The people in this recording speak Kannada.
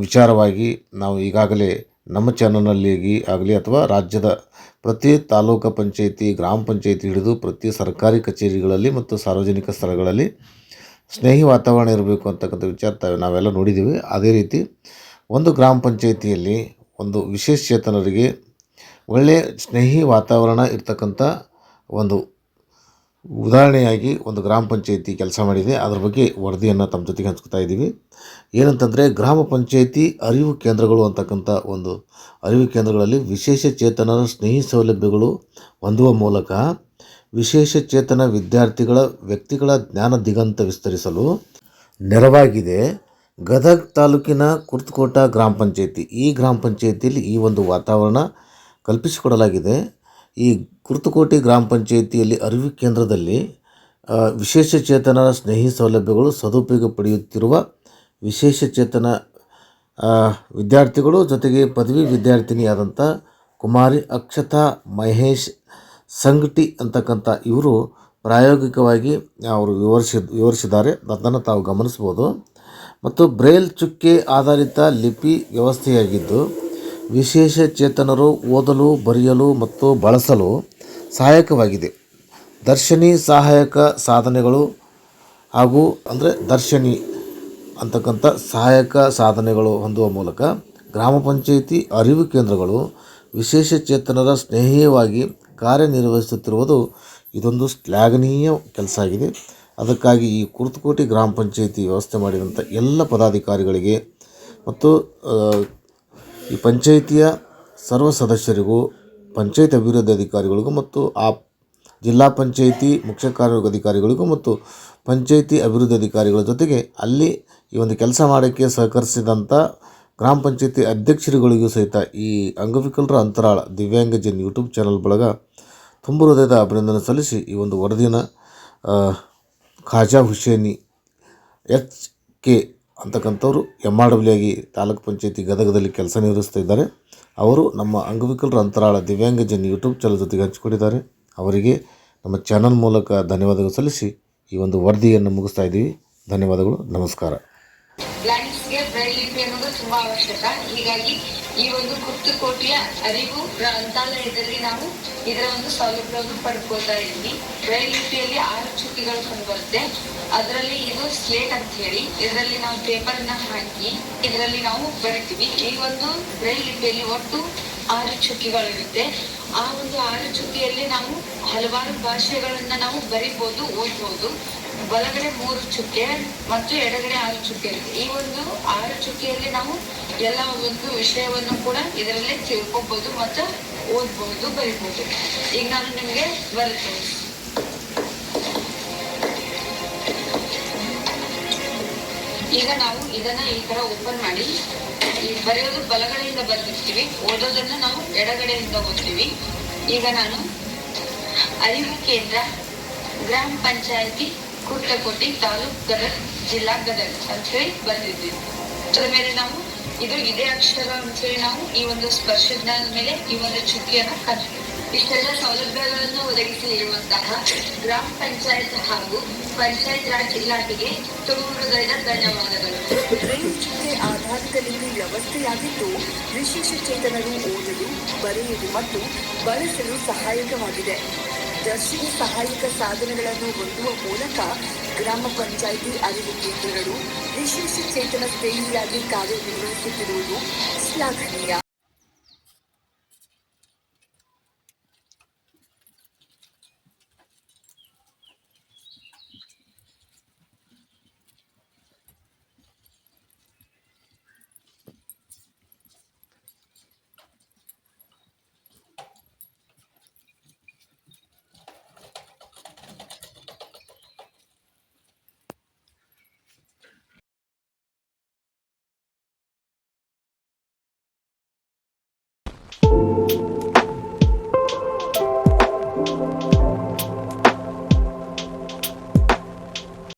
ವಿಚಾರವಾಗಿ ನಾವು ಈಗಾಗಲೇ ನಮ್ಮ ಚಾನಲ್ನಲ್ಲಿ ಆಗಲಿ ಅಥವಾ ರಾಜ್ಯದ ಪ್ರತಿ ತಾಲೂಕು ಪಂಚಾಯಿತಿ, ಗ್ರಾಮ ಪಂಚಾಯಿತಿ ಹಿಡಿದು ಪ್ರತಿ ಸರ್ಕಾರಿ ಕಚೇರಿಗಳಲ್ಲಿ ಮತ್ತು ಸಾರ್ವಜನಿಕ ಸ್ಥಳಗಳಲ್ಲಿ ಸ್ನೇಹಿ ವಾತಾವರಣ ಇರಬೇಕು ಅಂತಕ್ಕಂಥ ವಿಚಾರ ನಾವೆಲ್ಲ ನೋಡಿದ್ದೀವಿ. ಅದೇ ರೀತಿ ಒಂದು ಗ್ರಾಮ ಪಂಚಾಯಿತಿಯಲ್ಲಿ ಒಂದು ವಿಶೇಷ ಚೇತನರಿಗೆ ಒಳ್ಳೆಯ ಸ್ನೇಹಿ ವಾತಾವರಣ ಇರ್ತಕ್ಕಂಥ ಒಂದು ಉದಾಹರಣೆಯಾಗಿ ಒಂದು ಗ್ರಾಮ ಪಂಚಾಯಿತಿ ಕೆಲಸ ಮಾಡಿದೆ. ಅದ್ರ ಬಗ್ಗೆ ವರದಿಯನ್ನು ತಮ್ಮ ಜೊತೆಗೆ ಹಂಚ್ಕೊತಾ ಇದ್ದೀವಿ. ಏನಂತಂದರೆ ಗ್ರಾಮ ಪಂಚಾಯಿತಿ ಅರಿವು ಕೇಂದ್ರಗಳು ಅಂತಕ್ಕಂಥ ಒಂದು ಅರಿವು ಕೇಂದ್ರಗಳಲ್ಲಿ ವಿಶೇಷ ಚೇತನರ ಸ್ನೇಹಿ ಸೌಲಭ್ಯಗಳು ಹೊಂದುವ ಮೂಲಕ ವಿಶೇಷ ಚೇತನ ವಿದ್ಯಾರ್ಥಿಗಳ ವ್ಯಕ್ತಿಗಳ ಜ್ಞಾನ ದಿಗಂತ ವಿಸ್ತರಿಸಲು ನೆರವಾಗಿದೆ. ಗದಗ ತಾಲೂಕಿನ ಕುರ್ತಕೋಟ ಗ್ರಾಮ ಪಂಚಾಯಿತಿ. ಈ ಗ್ರಾಮ ಪಂಚಾಯಿತಿಯಲ್ಲಿ ಈ ಒಂದು ವಾತಾವರಣ ಕಲ್ಪಿಸಿಕೊಡಲಾಗಿದೆ. ಈ ಕುರ್ತುಕೋಟಿ ಗ್ರಾಮ ಪಂಚಾಯಿತಿಯಲ್ಲಿ ಅರಿವು ಕೇಂದ್ರದಲ್ಲಿ ವಿಶೇಷಚೇತನ ಸ್ನೇಹಿ ಸೌಲಭ್ಯಗಳು ಸದುಪಯೋಗ ಪಡೆಯುತ್ತಿರುವ ವಿಶೇಷಚೇತನ ವಿದ್ಯಾರ್ಥಿಗಳು ಜೊತೆಗೆ ಪದವಿ ವಿದ್ಯಾರ್ಥಿನಿಯಾದಂಥ ಕುಮಾರಿ ಅಕ್ಷತಾ ಮಹೇಶ್ ಸಂಗಟಿ ಅಂತಕ್ಕಂಥ ಇವರು ಪ್ರಾಯೋಗಿಕವಾಗಿ ಅವರು ವಿವರಿಸಿ, ವಿವರಿಸಿದ್ದಾರೆ. ಅದನ್ನು ತಾವು ಗಮನಿಸ್ಬೋದು ಮತ್ತು ಬ್ರೇಲ್ ಚುಕ್ಕೆ ಆಧಾರಿತ ಲಿಪಿ ವ್ಯವಸ್ಥೆಯಾಗಿದ್ದು ವಿಶೇಷ ಚೇತನರು ಓದಲು, ಬರೆಯಲು ಮತ್ತು ಬಳಸಲು ಸಹಾಯಕವಾಗಿದೆ. ದರ್ಶನಿ ಸಹಾಯಕ ಸಾಧನೆಗಳು ಹಾಗೂ, ಅಂದರೆ ದರ್ಶನಿ ಅಂತಕ್ಕಂಥ ಸಹಾಯಕ ಸಾಧನೆಗಳು ಹೊಂದುವ ಮೂಲಕ ಗ್ರಾಮ ಪಂಚಾಯಿತಿ ಅರಿವು ಕೇಂದ್ರಗಳು ವಿಶೇಷ ಚೇತನರ ಸ್ನೇಹೀಯವಾಗಿ ಕಾರ್ಯನಿರ್ವಹಿಸುತ್ತಿರುವುದು ಇದೊಂದು ಶ್ಲಾಘನೀಯ ಕೆಲಸ ಆಗಿದೆ. ಅದಕ್ಕಾಗಿ ಈ ಕುರ್ತಕೋಟಿ ಗ್ರಾಮ ಪಂಚಾಯಿತಿ ವ್ಯವಸ್ಥೆ ಮಾಡಿದಂಥ ಎಲ್ಲ ಪದಾಧಿಕಾರಿಗಳಿಗೆ ಮತ್ತು ಈ ಪಂಚಾಯಿತಿಯ ಸರ್ವ ಸದಸ್ಯರಿಗೂ, ಪಂಚಾಯತ್ ಅಭಿವೃದ್ಧಿ ಅಧಿಕಾರಿಗಳಿಗೂ ಮತ್ತು ಆ ಜಿಲ್ಲಾ ಪಂಚಾಯಿತಿ ಮುಖ್ಯ ಕಾರ್ಯಾಧಿಕಾರಿಗಳಿಗೂ ಮತ್ತು ಪಂಚಾಯಿತಿ ಅಭಿವೃದ್ಧಿ ಅಧಿಕಾರಿಗಳ ಜೊತೆಗೆ ಅಲ್ಲಿ ಈ ಒಂದು ಕೆಲಸ ಮಾಡೋಕ್ಕೆ ಸಹಕರಿಸಿದಂಥ ಗ್ರಾಮ ಪಂಚಾಯಿತಿ ಅಧ್ಯಕ್ಷರುಗಳಿಗೂ ಸಹಿತ ಈ ಅಂಗವಿಕಲರ ಅಂತರಾಳ ದಿವ್ಯಾಂಗಜನ್ ಯೂಟ್ಯೂಬ್ ಚಾನಲ್ ಬಳಗ ತುಂಬ ಹೃದಯದ ಅಭಿನಂದನೆ ಸಲ್ಲಿಸಿ ಈ ಒಂದು ವರದಿನ ಖಾಜಾ ಹುಸೇನಿ ಎಚ್ ಕೆ ಅಂತಕ್ಕಂಥವ್ರು ಎಂ ಆರ್ ಡಬ್ಲ್ಯೂ ಆಗಿ ತಾಲೂಕು ಪಂಚಾಯತಿ ಗದಗದಲ್ಲಿ ಕೆಲಸ ನಿರ್ವಹಿಸ್ತಾ ಇದ್ದಾರೆ. ಅವರು ನಮ್ಮ ಅಂಗವಿಕಲರ ಅಂತರಾಳ ದಿವ್ಯಾಂಗಜನ್ ಯೂಟ್ಯೂಬ್ ಚಾನಲ್ ಜೊತೆಗೆ ಹಂಚಿಕೊಂಡಿದ್ದಾರೆ. ಅವರಿಗೆ ನಮ್ಮ ಚಾನಲ್ ಮೂಲಕ ಧನ್ಯವಾದಗಳು ಸಲ್ಲಿಸಿ ಈ ಒಂದು ವರದಿಯನ್ನು ಮುಗಿಸ್ತಾ ಇದ್ದೀವಿ. ಧನ್ಯವಾದಗಳು. ನಮಸ್ಕಾರ. ಲಿಪಿ ಅನ್ನೋದು ತುಂಬಾ ಅವಶ್ಯಕ. ಹೀಗಾಗಿ ಈ ಒಂದು ಕುರ್ತುಕೋಟೆಯ ಅರಿವು ಗ್ರಂಥಾಲಯದಲ್ಲಿ ನಾವು ಇದರ ಒಂದು ಸೌಲಭ್ಯವನ್ನು ಪಡ್ಕೋತಾ ಇದ್ವಿ. ಬ್ರೈಲ್ ಲಿಪಿಯಲ್ಲಿ ಆರು ಚುಕ್ಕಿಗಳು ಕಂಡುಬರುತ್ತೆ. ಅದರಲ್ಲಿ ಇದು ಸ್ಲೇಟ್ ಅಂತ ಹೇಳಿ, ಇದರಲ್ಲಿ ನಾವು ಪೇಪರ್ನ ಹಾಕಿ ಇದರಲ್ಲಿ ನಾವು ಬರಿತೀವಿ. ಈ ಒಂದು ಬ್ರೈಲ್ ಲಿಪಿಯಲ್ಲಿ ಒಟ್ಟು ಆರು ಚುಕ್ಕಿಗಳಿರುತ್ತೆ. ಆ ಒಂದು ಆರು ಚುಕ್ಕಿಯಲ್ಲಿ ನಾವು ಹಲವಾರು ಭಾಷೆಗಳನ್ನ ನಾವು ಬರಿಬಹುದು ಓದ್ಬೋದು. ಬಲಗಡೆ ಮೂರು ಚುಕ್ಕೆ ಮತ್ತು ಎಡಗಡೆ ಆರು ಚುಕ್ಕೆ ಈ ಒಂದು ಆರು ಚುಕ್ಕೆಯಲ್ಲಿ ನಾವು ಎಲ್ಲ ಒಂದು ವಿಷಯವನ್ನು ಕೂಡ ಇದರಲ್ಲೇ ತಿಳ್ಕೊಬಹುದು ಮತ್ತು ಓದ್ಬಹುದು ಬರಿಬಹುದು ಈಗ ನಾನು ನಿಮಗೆ ಬರುತ್ತೇನೆ ಈಗ ನಾವು ಇದನ್ನ ಈ ತರ ಓಪನ್ ಮಾಡಿ. ಈ ಬರೆಯೋದು ಬಲಗಡೆಯಿಂದ ಬರ್ತಿರ್ತೀವಿ ಓದೋದನ್ನ ನಾವು ಎಡಗಡೆಯಿಂದ ಓದ್ತೀವಿ. ಈಗ ನಾನು ಅರಿವು ಕೇಂದ್ರ, ಗ್ರಾಮ ಪಂಚಾಯತಿ ಕುರ್ತಕೋಟಿ ತಾಲೂಕ್ ಗದಗ, ಜಿಲ್ಲಾ ಗದಗ ಅಂತ ಹೇಳಿ ಬರ್ದಿದ್ವಿ ಅದ್ರ ಮೇಲೆ ನಾವು ಇದು ಇದೇ ಅಕ್ಷರ ಅಂತ ಹೇಳಿ ನಾವು ಈ ಒಂದು ಸ್ಪರ್ಶ ಜ್ಞಾನದ ಮೇಲೆ ಈ ಒಂದು ಚುಕ್ಕಿಯನ್ನ ಕಲಿತೀವಿ ಇಷ್ಟೆಲ್ಲ ಸೌಲಭ್ಯಗಳನ್ನು ಒದಗಿಸಲಿರುವಂತಹ ಗ್ರಾಮ ಪಂಚಾಯತ್ ಹಾಗೂ ಪಂಚಾಯತ್ ರಾಜ್ ಇಲಾಖೆಗೆ ತುಂಬ ಧನ್ಯವಾದಗಳು. ಬ್ರೈಲ್ ಆಧಾರಿತ ನೀರಿನ ವ್ಯವಸ್ಥೆಯಾಗಿದ್ದು, ವಿಶೇಷ ಚೇತನರು ಓದಲು ಬರೆಯಲು ಮತ್ತು ಬಳಸಲು ಸಹಾಯಕವಾಗಿದೆ. ದರ್ಶಿನಿ ಸಹಾಯಕ ಸಾಧನಗಳನ್ನು ಹೊಂದುವ ಮೂಲಕ ಗ್ರಾಮ ಪಂಚಾಯಿತಿ ಅರಿವು ಕೇಂದ್ರಗಳು ವಿಶೇಷ ಚೇತನ ಸ್ನೇಹಿಯಾಗಿ ಕಾರ್ಯನಿರ್ವಹಿಸುತ್ತಿರುವುದು ಶ್ಲಾಘನೀಯ.